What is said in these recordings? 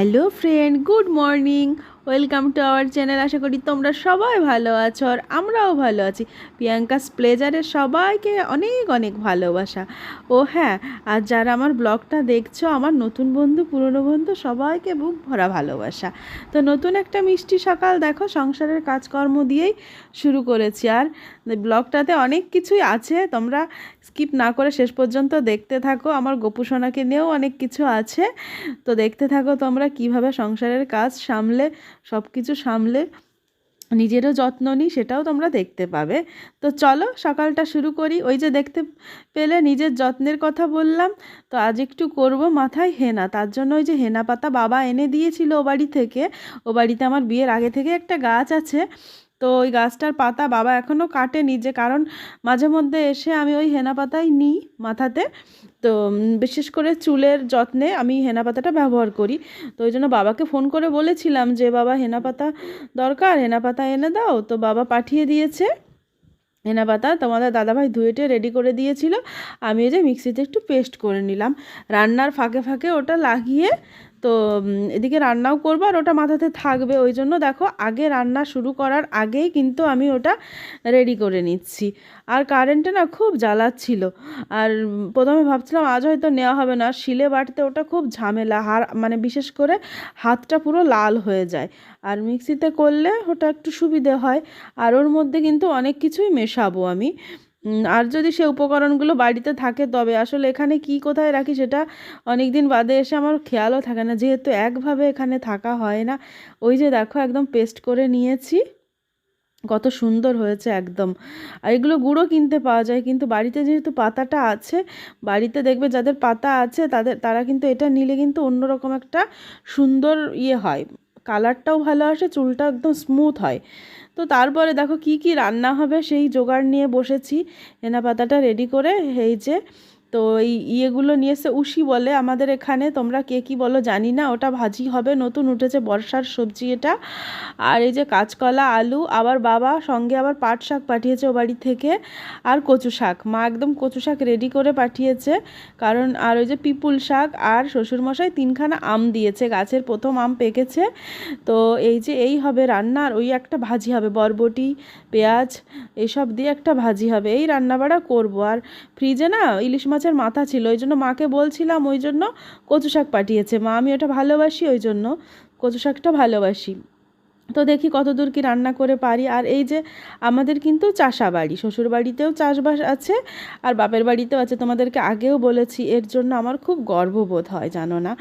Hello friend good morning Welcome to our channel. আশা করি তোমরা সবাই ভালো আছো আর আমরাও ভালো আছি। প্রিয়াঙ্কাস প্লেজারের সবাইকে অনেক অনেক ভালোবাসা। ও হ্যাঁ আর যারা আমার ব্লগটা দেখছ, আমার নতুন বন্ধু, পুরনো বন্ধু, সবাইকে বুক ভরা ভালোবাসা। তো নতুন একটা মিষ্টি সকাল দেখো, সংসারের কাজকর্ম দিয়েই শুরু করেছি। আর ব্লগটাতে অনেক কিছুই আছে, তোমরা স্কিপ না করে শেষ পর্যন্ত দেখতে থাকো। আমার গোপুসোনাকে নিয়েও অনেক কিছু আছে। তো দেখতে থাকো তোমরা কীভাবে সংসারের কাজ সামলে সব কিছু সামলে নিজেরও যত্ন নিই, সেটাও তোমরা দেখতে পাবে। তো চলো সকালটা শুরু করি। ওই যে দেখতে পেলে নিজের যত্নের কথা বললাম। তো আজ একটু করব মাথায় হেনা। তার জন্য ওই যে হেনা পাতা বাবা এনে দিয়েছিল ও বাড়ি থেকে। ও বাড়িতে আমার বিয়ের আগে থেকে একটা গাছ আছে। তো ওই গাছটার পাতা বাবা এখনও কাটেনি যে কারণ মাঝে মধ্যে এসে আমি ওই হেনা পাতাই নিই মাথাতে। তো বিশেষ করে চুলের যত্নে আমি হেনা পাতাটা ব্যবহার করি। তো ওই জন্য বাবাকে ফোন করে বলেছিলাম যে, বাবা, হেনা পাতা দরকার, হেনা পাতা এনে দাও। তো বাবা পাঠিয়ে দিয়েছে হেনা পাতা। তোমাদের দাদাভাই ধুয়েটে রেডি করে দিয়েছিল। আমি যে মিক্সিতে একটু পেস্ট করে নিলাম। রান্নার ফাঁকে ফাঁকে ওটা লাগিয়ে তো এদিকে রান্নাও করব আর ওটা মাথাতে থাকবে। ওই জন্য দেখো, আগে রান্না শুরু করার আগেই কিন্তু আমি ওটা রেডি করে নিচ্ছি। আর কারেন্টে না খুব জ্বালাচ্ছিল। আর প্রথমে ভাবছিলাম আজ হয়তো নেওয়া হবে না, শিলে বাটতে ওটা খুব ঝামেলা। হার মানে বিশেষ করে হাতটা পুরো লাল হয়ে যায়। আর মিক্সিতে করলে ওটা একটু সুবিধে হয়। আর ওর মধ্যে কিন্তু অনেক কিছুই মেশাবো আমি। আর যদি সে উপকরণগুলো বাড়িতে থাকে, তবে আসলে এখানে কি কোথায় রাখি সেটা অনেক দিন বাদে এসে আমার খেয়ালও থাকে না। যেহেতু একভাবে এখানে থাকা হয় না, ওই যে দেখো একদম পেস্ট করে নিয়েছি। কত সুন্দর হয়েছে একদম। আর এগুলো গুঁড়ো কিনতে পাওয়া যায়, কিন্তু বাড়িতে যেহেতু পাতাটা আছে, বাড়িতে দেখবে যাদের পাতা আছে, তাদের, তারা কিন্তু এটা নিলে কিন্তু অন্যরকম একটা সুন্দর ইয়ে হয়। কালারটাও ভালো আসে চুলটা একদম স্মুথ হয়। তো তারপরে দেখো কি কি রান্না হবে সেই জোগাড় নিয়ে বসেছি। হেনা পাতাটা রেডি করে, এই যে তো এই ইয়েগুলো নিয়ে এসে উশি বলে আমাদের এখানে, তোমরা কে কী বলো জানি না, ওটা ভাজি হবে, নতুন উঠেছে বর্ষার সবজি এটা। আর এই যে কাঁচকলা, আলু, আবার বাবা সঙ্গে আবার পাট শাক পাঠিয়েছে ও বাড়ি থেকে, আর কচু শাক। মা একদম কচু শাক রেডি করে পাঠিয়েছে, কারণ আর ওই যে পিপুল শাক আর শ্বশুরমশাই তিনখানা আম দিয়েছে, গাছের প্রথম আম পেকেছে। তো এই যে এই হবে রান্না, আর ওই একটা ভাজি হবে, বরবটি, পেঁয়াজ, এসব দিয়ে একটা ভাজি হবে, এই রান্নাবাড়া করব। আর ফ্রিজে না ইলিশ মাছ মাছের মাথা ছিল, ওই জন্য মাকে বলছিলাম ওই জন্য কচু শাক পাঠিয়েছে। মা, আমি ওটা ভালোবাসি, ওই জন্য কচু শাকটা ভালোবাসি। তো দেখি কতদূর কি রান্না করে পারি। আর এই যে আমাদের কিন্তু চাষা বাড়ি শ্বশুর বাড়িতেও চাষবাস আছে আর বাপের বাড়িতেও আছে। তোমাদেরকে আগেও বলেছি, এর জন্য আমার খুব গর্ববোধ হয়, জানো না?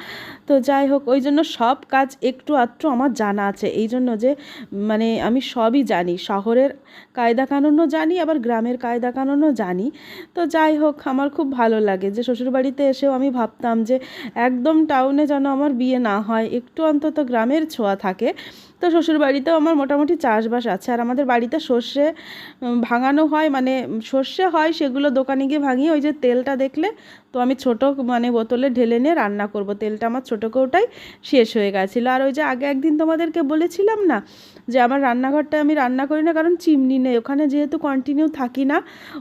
তো যাই হোক, ওই জন্য সব কাজ একটু আধটু আমার জানা আছে। এই জন্য যে মানে আমি সবই জানি, শহরের কায়দা কানুনও জানি, আবার গ্রামের কায়দা কানুনও জানি। তো যাই হোক, আমার খুব ভালো লাগে যে, শ্বশুরবাড়িতে এসেও আমি ভাবতাম যে, একদম টাউনে যেন আমার বিয়ে না হয়, একটু অন্তত গ্রামের ছোঁয়া থাকে। তো শ্বশুরবাড়িতেও আমার মোটামুটি চাষবাস আছে। আর আমাদের বাড়িতে সর্ষে ভাঙানো হয় মানে সর্ষে হয়, সেগুলো দোকানে গিয়ে ভাঙিয়ে ওই যে তেলটা দেখলে তো আমি ছোটো মানে বোতলে ঢেলে নিয়ে রান্না করব। তেলটা আমার ছোটো কৌটাই শেষ হয়ে গেছিল। আর ওই যে আগে একদিন তোমাদেরকে বলেছিলাম না যে আমার রান্নাঘরটা আমি রান্না করি না, কারণ চিমনি নেই। ওখানে যেহেতু কন্টিনিউ থাকি না,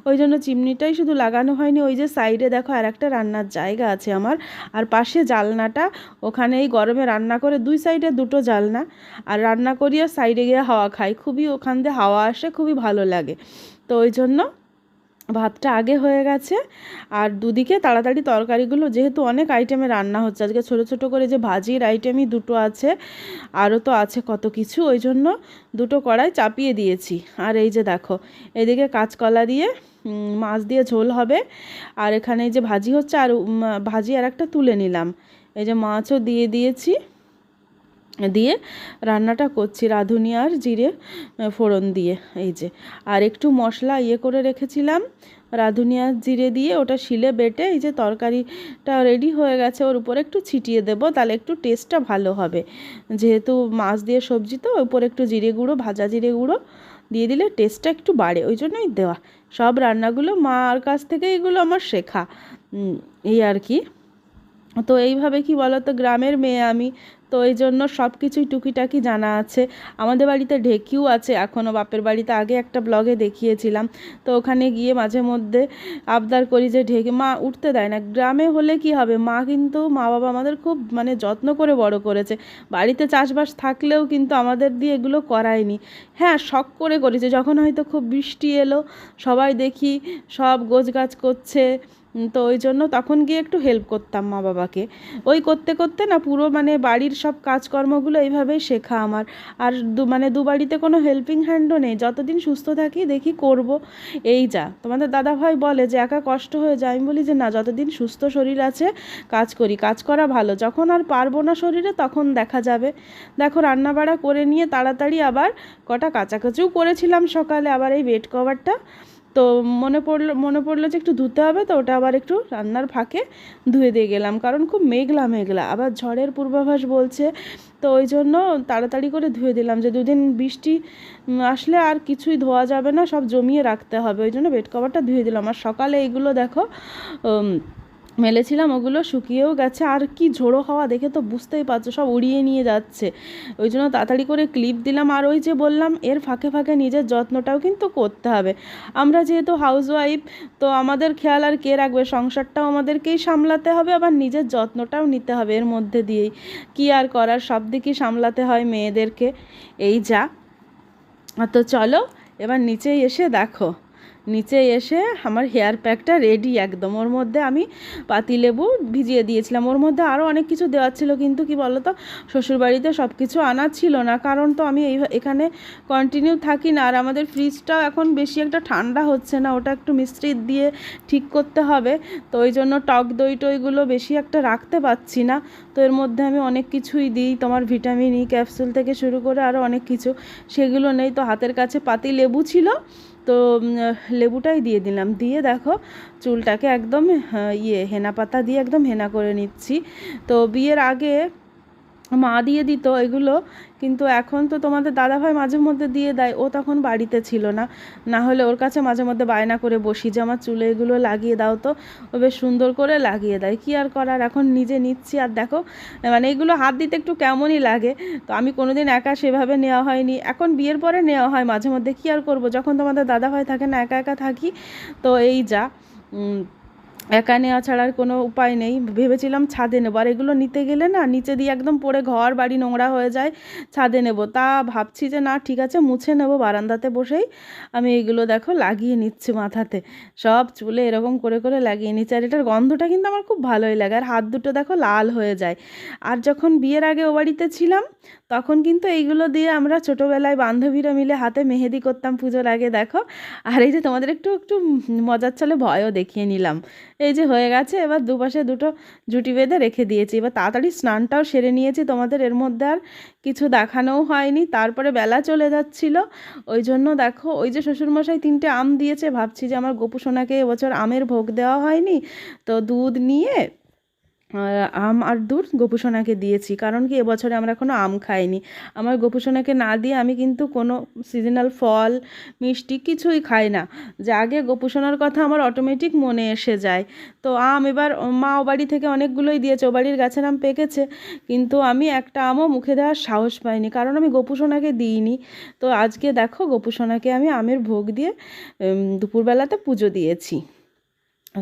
ওই জন্য চিমনিটাই শুধু লাগানো হয়নি। ওই যে সাইডে দেখো আর একটা রান্নার জায়গা আছে আমার। আর পাশে জালনাটা ওখানে এই গরমে রান্না করে দুই সাইডে দুটো জালনা। আর রান্না করি আর সাইডে গিয়ে হাওয়া খাই। খুবই ওখান দিয়ে হাওয়া আসে, খুবই ভালো লাগে। তো ওই জন্য ভাতটা আগে হয়ে গেছে আর দুদিকে তাড়াতাড়ি তরকারিগুলো, যেহেতু অনেক আইটেমে রান্না হচ্ছে, আজকে ছোটো ছোটো করে যে ভাজির আইটেমই দুটো আছে, আরও তো আছে কত কিছু, ওই জন্য দুটো কড়াই চাপিয়ে দিয়েছি। আর এই যে দেখো, এদিকে কাঁচকলা দিয়ে মাছ দিয়ে ঝোল হবে, আর এখানে যে ভাজি হচ্ছে, আর ভাজি আর একটা তুলে নিলাম। এই যে মাছও দিয়ে দিয়েছি দিয়ে রান্নাটা করছি রাঁধুনি আর জিরে ফোড়ন দিয়ে, এই যে। আর একটু মশলা ইয়ে করে রেখেছিলাম, রাঁধুনি আর জিরে দিয়ে, ওটা শিলে বেটে, এই যে তরকারিটা রেডি হয়ে গেছে, ওর উপরে একটু ছিটিয়ে দেবো, তাহলে একটু টেস্টটা ভালো হবে। যেহেতু মাছ দিয়ে সবজি তো উপরে একটু জিরে গুঁড়ো, ভাজা জিরে গুঁড়ো দিয়ে দিলে টেস্টটা একটু বাড়ে, ওই জন্যই দেওয়া। সব রান্নাগুলো মার কাছ থেকে এগুলো আমার শেখা এই আর কি। তো এইভাবে কি বলো তো গ্রামের মেয়ে আমি তো এই জন্য সব কিছুই টুকিটাকি জানা আছে। আমাদের বাড়িতে ঢেকিও আছে এখনও বাপের বাড়িতে আগে একটা ব্লগে দেখিয়েছিলাম। তো ওখানে গিয়ে মাঝে মধ্যে আবদার করি যে ঢেকে, মা উঠতে দেয় না। গ্রামে হলে কি হবে? মা কিন্তু মা বাবা আমাদের খুব মানে যত্ন করে বড় করেছে। বাড়িতে চাষবাস থাকলেও কিন্তু আমাদের দিয়ে এগুলো করায়নি। হ্যাঁ শখ করে করেছে। যখন হয়তো খুব বৃষ্টি এলো, সবাই দেখি সব গোছগাছ করছে। তো ওই জন্য তখন গিয়ে একটু হেল্প করতাম মা বাবাকে। ওই করতে করতে না পুরো মানে বাড়ির সব কাজকর্মগুলো এইভাবেই শেখা আমার। আর দু মানে দু বাড়িতে কোনো হেল্পিং হ্যান্ডও নেই। যতদিন সুস্থ থাকি দেখি করব। এই যা। তোমাদের দাদা ভাই বলে যে, একা কষ্ট হয়ে যায়। আমি বলি যে, না, যতদিন সুস্থ শরীর আছে, কাজ করি। কাজ করা ভালো। যখন আর পারব না শরীরে, তখন দেখা যাবে। দেখো রান্না বাড়া করে নিয়ে তাড়াতাড়ি আবার কটা কাচাকুচিও করেছিলাম সকালে। আবার এই বেড কভারটা তো মনে পড়ল মনে পড়ল যে একটু ধুতে হবে তো, ওটা আবার একটু রান্নার ফাঁকে ধুয়ে দিয়ে গেলাম। কারণ খুব মেঘলা মেঘলা। আবার ঝড়ের পূর্বাভাস বলছে, তো ওই জন্য তাড়াতাড়ি করে ধুয়ে দিলাম যে দুদিন বৃষ্টি আসলে আর কিছুই ধোয়া যাবে না, সব জমিয়ে রাখতে হবে। ওই জন্য বেড কভারটা ধুয়ে দিলাম। আর সকালে এইগুলো দেখো মেলেছিলাম, ওগুলো শুকিয়েও গেছে। আর কি ঝোড়ো হাওয়া দেখে তো বুঝতেই পারছ, সব উড়িয়ে নিয়ে যাচ্ছে। ওই জন্য তাড়াতাড়ি করে ক্লিপ দিলাম। আর ওই যে বললাম, এর ফাঁকে ফাঁকে নিজের যত্নটাও কিন্তু করতে হবে। আমরা যেহেতু হাউসওয়াইফ তো আমাদের খেয়াল আর কে রাখবে? সংসারটাও আমাদেরকেই সামলাতে হবে, আবার নিজের যত্নটাও নিতে হবে এর মধ্যে দিয়েই। কি আর করার? সব দিকই সামলাতে হয় মেয়েদেরকে। এই যা। তো চলো, এবার নিচেই এসে দেখো। নিচে এসে আমার হেয়ার প্যাকটা রেডি একদম। ওর মধ্যে আমি পাতিলেবু ভিজিয়ে দিয়েছিলাম। ওর মধ্যে আরও অনেক কিছু দেওয়ার ছিল, কিন্তু কি বলো তো শ্বশুরবাড়িতে সব কিছু আনা ছিল না। কারণ তো আমি এই এখানে কন্টিনিউ থাকি না। আর আমাদের ফ্রিজটা এখন বেশি একটা ঠান্ডা হচ্ছে না। ওটা একটু মিস্ত্রি দিয়ে ঠিক করতে হবে। তো ওই জন্য টক দই টইগুলো বেশি একটা রাখতে পারছি না। তো এর মধ্যে আমি অনেক কিছুই দিই। তোমার ভিটামিন ই ক্যাপসুল থেকে শুরু করে আরও অনেক কিছু। সেগুলো নেই। তো হাতের কাছে পাতি লেবু ছিল। তো লেবুটাই দিয়ে দিলাম। দিয়ে দেখো, চুলটাকে একদম ইয়ে হেনা পাতা দিয়ে একদম হেনা করে নিচ্ছি। তো, বিয়ের আগে মা দিয়ে দিত, এগুলো কিন্তু এখন তো তোমাদের দাদাভাই মাঝে মধ্যে দিয়ে দেয়, ও তখন বাড়িতে ছিল না। না হলে ওর কাছে মাঝে মধ্যে বায়না করে বসি, যে আমার চুলে এগুলো লাগিয়ে দাও তো, ও বেশ সুন্দর করে লাগিয়ে দেয়। কি আর করার, এখন নিজে নিচ্ছি, আর দেখো মানে এগুলো হাত দিতে একটু কেমনই লাগে। তো আমি কোনোদিন একা সেভাবে নেওয়া হয়নি। এখন বিয়ের পরে নেওয়া হয় মাঝে মধ্যে, কি আর করব? যখন তোমাদের দাদাভাই থাকে না, একা একা থাকি, তো এই যা একা নেওয়া ছাড়ার কোনো উপায় নেই। ভেবেছিলাম ছাদে নেব। আর এগুলো নিতে গেলে না, নিচে দিয়ে একদম পড়ে ঘর, বাড়ি নোংরা হয়ে যায়, ছাদে নেব। তা ভাবছি যে না, ঠিক আছে, মুছে নেব বারান্দাতে বসেই। আমি এগুলো দেখো লাগিয়ে নিচ্ছি মাথাতে। সব চুলে এরকম করে করে লাগিয়ে নিচ্ছি। আর এটার গন্ধটা কিন্তু আমার খুব ভালোই লাগে। আর হাত দুটো দেখো লাল হয়ে যায়। আর যখন বিয়ের আগে ও বাড়িতে ছিলাম, তখন কিন্তু এইগুলো দিয়ে আমরা ছোটোবেলায় বান্ধবীরা মিলে হাতে মেহেদি করতাম পুজোর আগে, দেখো। আর এই যে তোমাদের একটু একটু মজার ছলে ভয়ও দেখিয়ে নিলাম। এই যে হয়ে গেছে, এবার দুপাশে দুটো জুটি বেঁধে রেখে দিয়েছি। এবার তাড়াতাড়ি স্নানটাও সেরে নিয়েছি, তোমাদের এর মধ্যে আর কিছু দেখানোও হয়নি। তারপরে বেলা চলে যাচ্ছিল, ওই জন্য দেখো, ওই যে শ্বশুরমশাই তিনটে আম দিয়েছে, ভাবছি যে আমার গোপু সোনাকে এবছর আমের ভোগ দেওয়া হয়নি। তো দুধ নিয়ে আম আর দুধ গোপুসোনাকে দিয়েছি। কারণ কি, এবছরে আমরা কোনো আম খাইনি। আমার গোপুসোনাকে না দিয়ে আমি কিন্তু কোনো সিজনাল ফল, মিষ্টি কিছুই খাই না। যে আগে গোপুসোনার কথা আমার অটোমেটিক মনে এসে যায়। তো আম এবার মা ও বাড়ি থেকে অনেকগুলোই দিয়েছে। ও বাড়ির গাছের আম পেকেছে। কিন্তু আমি একটা আমও মুখে দেওয়ার সাহস পাইনি। কারণ আমি গোপুসোনাকে দিইনি। তো আজকে দেখো, গোপুসোনাকে আমি আমের ভোগ দিয়ে দুপুরবেলাতে পুজো দিয়েছি।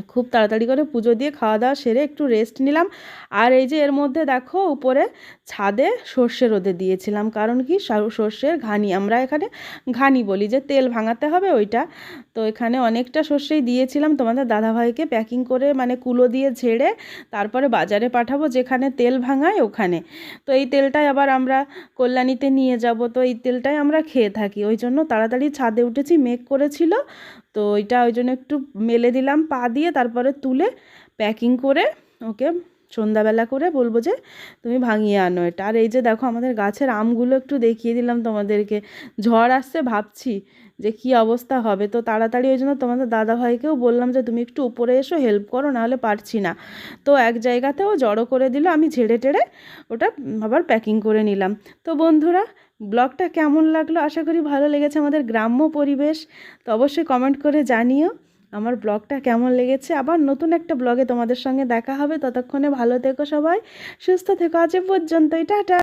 খুব তাড়াতাড়ি করে পুজো দিয়ে খাওয়া দাওয়া সেরে একটু রেস্ট নিলাম। আর এই যে এর মধ্যে দেখো উপরে ছাদে সর্ষে রোদে দিয়েছিলাম, কারণ কি সর- সর্ষের ঘানি, আমরা এখানে ঘানি বলি যে তেল ভাঙাতে হবে ওইটা। তো এখানে অনেকটা সর্ষেই দিয়েছিলাম, তোমাদের দাদাভাইকে প্যাকিং করে মানে কুলো দিয়ে ঝেড়ে তারপরে বাজারে পাঠাবো, যেখানে তেল ভাঙায় ওখানে। তো এই তেলটাই আবার আমরা কল্যাণীতে নিয়ে যাব, তো এই তেলটাই আমরা খেয়ে থাকি। ওই জন্য তাড়াতাড়ি ছাদে উঠেছি, মেঘ করেছিল তো ওইটা ওই জন্য একটু মেলে দিলাম পা দিয়ে তারপরে তুলে প্যাকিং করে ওকে সন্ধ্যাবেলা করে বলব যে তুমি ভাঙিয়ে আনো এটা। আর এই যে দেখো আমাদের গাছের আমগুলো একটু দেখিয়ে দিলাম তোমাদেরকে। ঝড় আসছে ভাবছি যে কি অবস্থা হবে। তো তাড়াতাড়ি ওই জন্য তোমাদের দাদাভাইকেও বললাম যে তুমি একটু উপরে এসো হেল্প করো, নাহলে পারছি না। তো এক জায়গাতেও জড়ো করে দিল, আমি ঝেড়ে টেড়ে ওটা আবার প্যাকিং করে নিলাম। তো বন্ধুরা, ব্লগটা কেমন লাগল? আশা করি ভালো লেগেছে আমাদের গ্রাম্য পরিবেশ। তো অবশ্যই কমেন্ট করে জানিও। আমার ব্লগটা কেমন লেগেছে? আবার নতুন একটা ব্লগে তোমাদের সঙ্গে দেখা হবে। ততক্ষণে ভালো থেকো সবাই, সুস্থ থেকো। আজ পর্যন্তই। টাটা!